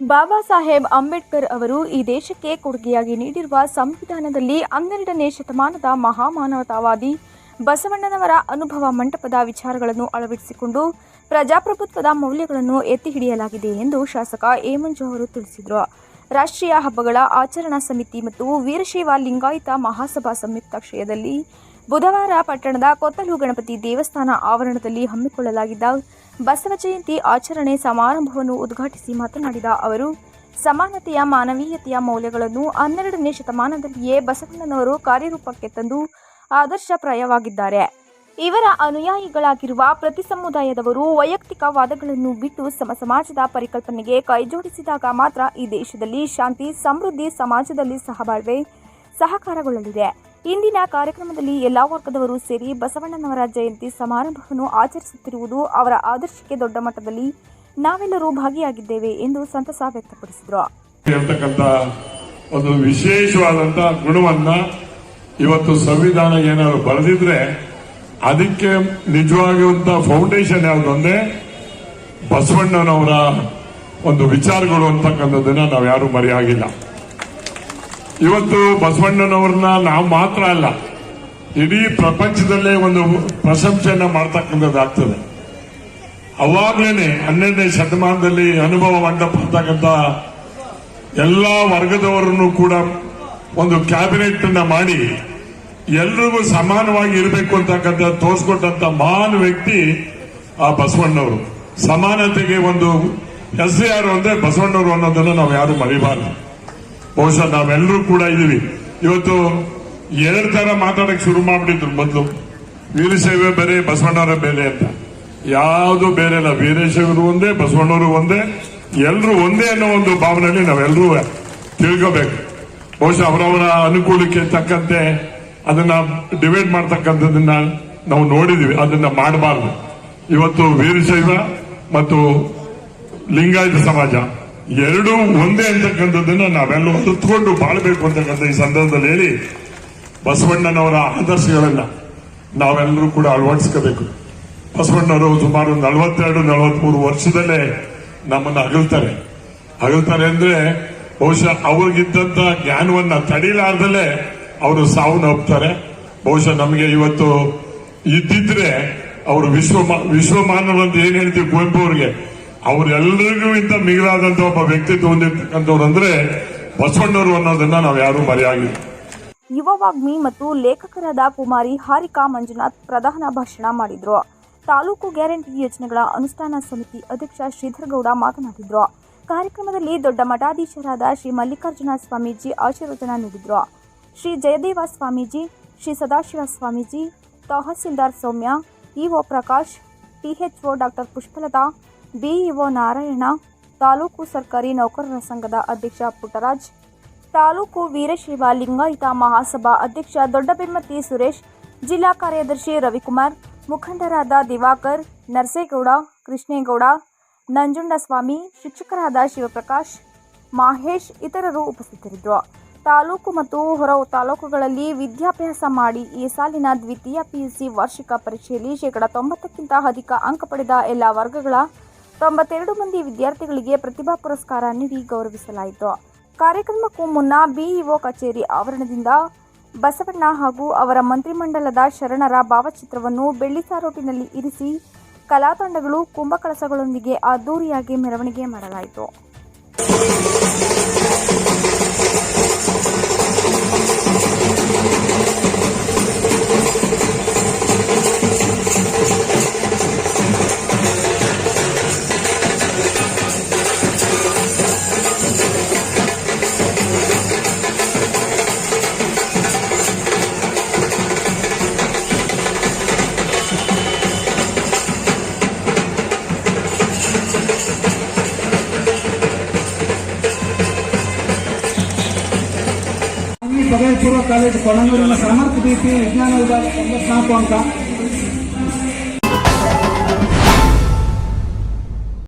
ಬಾಬಾ ಸಾಹೇಬ್ ಅಂಬೇಡ್ಕರ್ ಅವರು ಈ ದೇಶಕ್ಕೆ ಕೊಡುಗೆಯಾಗಿ ನೀಡಿರುವ ಸಂವಿಧಾನದಲ್ಲಿ ಹನ್ನೆರಡನೇ ಶತಮಾನದ ಮಹಾಮಾನವತಾವಾದಿ ಬಸವಣ್ಣನವರ ಅನುಭವ ಮಂಟಪದ ವಿಚಾರಗಳನ್ನು ಅಳವಡಿಸಿಕೊಂಡು ಪ್ರಜಾಪ್ರಭುತ್ವದ ಮೌಲ್ಯಗಳನ್ನು ಎತ್ತಿ ಹಿಡಿಯಲಾಗಿದೆ ಎಂದು ಶಾಸಕ ಎ ಅವರು ತಿಳಿಸಿದರು. ರಾಷ್ಟ್ರೀಯ ಹಬ್ಬಗಳ ಆಚರಣಾ ಸಮಿತಿ ಮತ್ತು ವೀರಶೈವ ಲಿಂಗಾಯತ ಮಹಾಸಭಾ ಸಂಯುಕ್ತಾಶ್ರಯದಲ್ಲಿ ಬುಧವಾರ ಪಟ್ಟಣದ ಕೊತ್ತಲು ಗಣಪತಿ ದೇವಸ್ಥಾನ ಆವರಣದಲ್ಲಿ ಹಮ್ಮಿಕೊಳ್ಳಲಾಗಿದ್ದ ಬಸವ ಜಯಂತಿ ಆಚರಣೆ ಸಮಾರಂಭವನ್ನು ಉದ್ಘಾಟಿಸಿ ಮಾತನಾಡಿದ ಅವರು, ಸಮಾನತೆಯ ಮಾನವೀಯತೆಯ ಮೌಲ್ಯಗಳನ್ನು ಹನ್ನೆರಡನೇ ಶತಮಾನದಲ್ಲಿಯೇ ಬಸವಣ್ಣನವರು ಕಾರ್ಯರೂಪಕ್ಕೆ ತಂದು ಆದರ್ಶಪ್ರಾಯವಾಗಿದ್ದಾರೆ. ಇವರ ಅನುಯಾಯಿಗಳಾಗಿರುವ ಪ್ರತಿ ಸಮುದಾಯದವರು ವೈಯಕ್ತಿಕ ವಾದಗಳನ್ನು ಬಿಟ್ಟು ಸಮ ಸಮಾಜದ ಪರಿಕಲ್ಪನೆಗೆ ಕೈಜೋಡಿಸಿದಾಗ ಮಾತ್ರ ಈ ದೇಶದಲ್ಲಿ ಶಾಂತಿ, ಸಮೃದ್ಧಿ, ಸಮಾಜದಲ್ಲಿ ಸಹಬಾಳ್ವೆ ಸಹಕಾರಗೊಳ್ಳಲಿದೆ. ಇಂದಿನ ಕಾರ್ಯಕ್ರಮದಲ್ಲಿ ಎಲ್ಲಾ ವರ್ಗದವರು ಸೇರಿ ಬಸವಣ್ಣನವರ ಜಯಂತಿ ಸಮಾರಂಭವನ್ನು ಆಚರಿಸುತ್ತಿರುವುದು ಅವರ ಆದರ್ಶಕ್ಕೆ ದೊಡ್ಡ ಮಟ್ಟದಲ್ಲಿ ನಾವೆಲ್ಲರೂ ಭಾಗಿಯಾಗಿದ್ದೇವೆ ಎಂದು ಸಂತಸ ವ್ಯಕ್ತಪಡಿಸಿದರು. ಒಂದು ವಿಶೇಷವಾದಂತ ಗುಣವನ್ನ ಇವತ್ತು ಸಂವಿಧಾನ ಏನಾದ್ರು ಬರೆದಿದ್ರೆ ಅದಕ್ಕೆ ನಿಜವಾಗಿರುವಂತಹ ಫೌಂಡೇಶನ್ ಯಾವುದು ಅಂದ್ರೆ ಬಸವಣ್ಣನವರ ಒಂದು ವಿಚಾರಗಳು ಅಂತಕ್ಕಂಥದ್ದನ್ನ ನಾವು ಯಾರು ಮರೆಯಾಗಿಲ್ಲ. ಇವತ್ತು ಬಸವಣ್ಣನವ್ರನ್ನ ನಾವು ಮಾತ್ರ ಅಲ್ಲ, ಇಡೀ ಪ್ರಪಂಚದಲ್ಲೇ ಒಂದು ಪ್ರಶಂಸೆಯನ್ನ ಮಾಡ್ತಕ್ಕಂಥದ್ದಾಗ್ತದೆ ಅವಾಗ್ಲೇನೆ ಹನ್ನೆರಡನೇ ಶತಮಾನದಲ್ಲಿ ಅನುಭವ ಮಂಟಪ ಅಂತಕ್ಕಂಥ ಎಲ್ಲಾ ವರ್ಗದವರನ್ನು ಕೂಡ ಒಂದು ಕ್ಯಾಬಿನೆಟ್ ಅನ್ನ ಮಾಡಿ ಎಲ್ರಿಗೂ ಸಮಾನವಾಗಿ ಇರಬೇಕು ಅಂತಕ್ಕಂಥ ತೋರಿಸ್ಕೊಟ್ಟಂತ ಮಹಾನ್ ವ್ಯಕ್ತಿ ಆ ಬಸವಣ್ಣವರು. ಸಮಾನತೆಗೆ ಒಂದು ಹೆಸರು ಯಾರು ಅಂದ್ರೆ ಬಸವಣ್ಣವರು ಅನ್ನೋದನ್ನ ನಾವು ಯಾರು ಮರಿಬಾರ್ದು. ಬಹುಶಃ ನಾವೆಲ್ಲರೂ ಕೂಡ ಇದೀವಿ ಇವತ್ತು ಎರಡು ತರ ಮಾತಾಡಕ್ ಶುರು ಮಾಡ್ಬಿಟ್ಟಿದ್ರು ಮೊದಲು. ವೀರಶೈವ ಬೇರೆ, ಬಸವಣ್ಣವರ ಬೇರೆ ಅಂತ. ಯಾವುದು ಬೇರೆ ಇಲ್ಲ. ವೀರಶೈವರು ಒಂದೇ, ಬಸವಣ್ಣವರು ಒಂದೇ. ಎಲ್ಲರೂ ಒಂದೇ ಅನ್ನೋ ಒಂದು ಭಾವನೆಯಲ್ಲಿ ನಾವೆಲ್ಲರೂ ತಿಳ್ಕೋಬೇಕು. ಬಹುಶಃ ಅವರವರ ಅನುಕೂಲಕ್ಕೆ ತಕ್ಕಂತೆ ಅದನ್ನ ಡಿವೈಡ್ ಮಾಡ್ತಕ್ಕಂಥದನ್ನ ನಾವು ನೋಡಿದೀವಿ. ಅದನ್ನ ಮಾಡಬಾರ್ದು. ಇವತ್ತು ವೀರಶೈವ ಮತ್ತು ಲಿಂಗಾಯತ ಸಮಾಜ. ಎರಡೂ ಒಂದೇ ಅಂತಕ್ಕಂಥದ್ದನ್ನ ನಾವೆಲ್ಲ ಹೊತ್ಕೊಂಡು ಬಾಳ್ಬೇಕು ಅಂತಕ್ಕಂಥ ಈ ಸಂದರ್ಭದಲ್ಲಿ ಹೇಳಿ ಬಸವಣ್ಣನವರ ಆದರ್ಶಗಳನ್ನ ನಾವೆಲ್ಲರೂ ಕೂಡ ಅಳವಡಿಸ್ಕೋಬೇಕು. ಬಸವಣ್ಣವರು ಸುಮಾರು ನಲವತ್ತೆರಡು, ನಲವತ್ಮೂರು ವರ್ಷದಲ್ಲೇ ನಮ್ಮನ್ನ ಅಗಲ್ತಾರೆ. ಅಗಲ್ತಾರೆ ಅಂದ್ರೆ ಬಹುಶಃ ಅವ್ರಿಗಿದ್ದಂತ ಜ್ಞಾನವನ್ನ ತಡಿಲಾರ್ದಲೇ ಅವರು ಸಾವನ್ನ ಒಪ್ತಾರೆ. ಬಹುಶಃ ನಮಗೆ ಇವತ್ತು ಇದ್ದಿದ್ರೆ ಅವರು ವಿಶ್ವ ವಿಶ್ವಮಾನವ ಅಂತ ಏನ್ ಹೇಳ್ತೀವಿ ಕುವೆಂಪು ಅವ್ರಿಗೆ? ಅವ್ರೆಲ್ಲರಿಗೂ ಇಂತ ಮಿಗಿಲಾದಂತ ಒಬ್ಬ ವ್ಯಕ್ತಿತ್ವ ಹೊಂದಿರ್ತಕ್ಕಂಥವ್ರು ಅಂದ್ರೆ ಬಸವಣ್ಣವರು ಅನ್ನೋದನ್ನ ನಾವು ಯಾರು ಮರೆಯಾಗಿಲ್ಲ. ಯುವ ವಾಗ್ಮಿ ಮತ್ತು ಲೇಖಕರಾದ ಕುಮಾರಿ ಹಾರಿಕಾ ಮಂಜುನಾಥ್ ಪ್ರಧಾನ ಭಾಷಣ ಮಾಡಿದ್ರು. ತಾಲೂಕು ಗ್ಯಾರಂಟಿ ಯೋಜನೆಗಳ ಅನುಷ್ಠಾನ ಸಮಿತಿ ಅಧ್ಯಕ್ಷ ಶ್ರೀಧರಗೌಡ ಮಾತನಾಡಿದ್ರು. ಕಾರ್ಯಕ್ರಮದಲ್ಲಿ ದೊಡ್ಡ ಮಠಾಧೀಶರಾದ ಶ್ರೀ ಮಲ್ಲಿಕಾರ್ಜುನ ಸ್ವಾಮೀಜಿ ಆಶೀರ್ವಚನ ನೀಡಿದ್ರು. Shri Jayadeva Swamiji, Shri Sadashiva Swamiji, tahsildar Soumya, EO Prakash THO doctor Pushpalatha BEO Narayana, taluk ಸರ್ಕಾರಿ ನೌಕರರ ಸಂಘದ ಅಧ್ಯಕ್ಷ ಪುಟ್ಟರಾಜ್, ತಾಲೂಕು ವೀರಶೈವ ಲಿಂಗಾಯಿತ ಮಹಾಸಭಾ ಅಧ್ಯಕ್ಷ ದೊಡ್ಡಬೆಮ್ಮತಿ ಸುರೇಶ್, ಜಿಲ್ಲಾ ಕಾರ್ಯದರ್ಶಿ ರವಿಕುಮಾರ್, ಮುಖಂಡರಾದ ದಿವಾಕರ್, ನರಸೇಗೌಡ, ಕೃಷ್ಣೇಗೌಡ, ನಂಜುಂಡಸ್ವಾಮಿ, ಶಿಕ್ಷಕರಾದ ಶಿವಪ್ರಕಾಶ್, ಮಹೇಶ್ ಇತರರು ಉಪಸ್ಥಿತರಿದ್ದರು. ತಾಲೂಕು ಮತ್ತು ಹೊರ ತಾಲೂಕುಗಳಲ್ಲಿ ವಿದ್ಯಾಭ್ಯಾಸ ಮಾಡಿ ಈ ಸಾಲಿನ ದ್ವಿತೀಯ ಪಿಯುಸಿ ವಾರ್ಷಿಕ ಪರೀಕ್ಷೆಯಲ್ಲಿ ಶೇಕಡಾ ತೊಂಬತ್ತಕ್ಕಿಂತ ಅಧಿಕ ಅಂಕ ಪಡೆದ ಎಲ್ಲ ವರ್ಗಗಳ ತೊಂಬತ್ತೆರಡು ಮಂದಿ ವಿದ್ಯಾರ್ಥಿಗಳಿಗೆ ಪ್ರತಿಭಾ ಪುರಸ್ಕಾರ ನೀಡಿ ಗೌರವಿಸಲಾಯಿತು. ಕಾರ್ಯಕ್ರಮಕ್ಕೂ ಮುನ್ನ ಬಿಇಒ ಕಚೇರಿ ಆವರಣದಿಂದ ಬಸವಣ್ಣ ಹಾಗೂ ಅವರ ಮಂತ್ರಿಮಂಡಲದ ಶರಣರ ಭಾವಚಿತ್ರವನ್ನು ಬೆಳ್ಳಿಸಾರೋಟಿನಲ್ಲಿ ಇರಿಸಿ ಕಲಾತಂಡಗಳು ಕುಂಭಕಳಸಗಳೊಂದಿಗೆ ಅದ್ದೂರಿಯಾಗಿ ಮೆರವಣಿಗೆ ಮಾಡಲಾಯಿತು. ಪದವಿ ಪೂರ್ವ ಕಾಲೇಜು ಕೊಣನೂರಿನ ಸಮರ್ಥ ದೀಪಿ ವಿಜ್ಞಾನ ವಿಭಾಗ ತೊಂಬತ್ನಾಲ್ಕು ಅಂಕ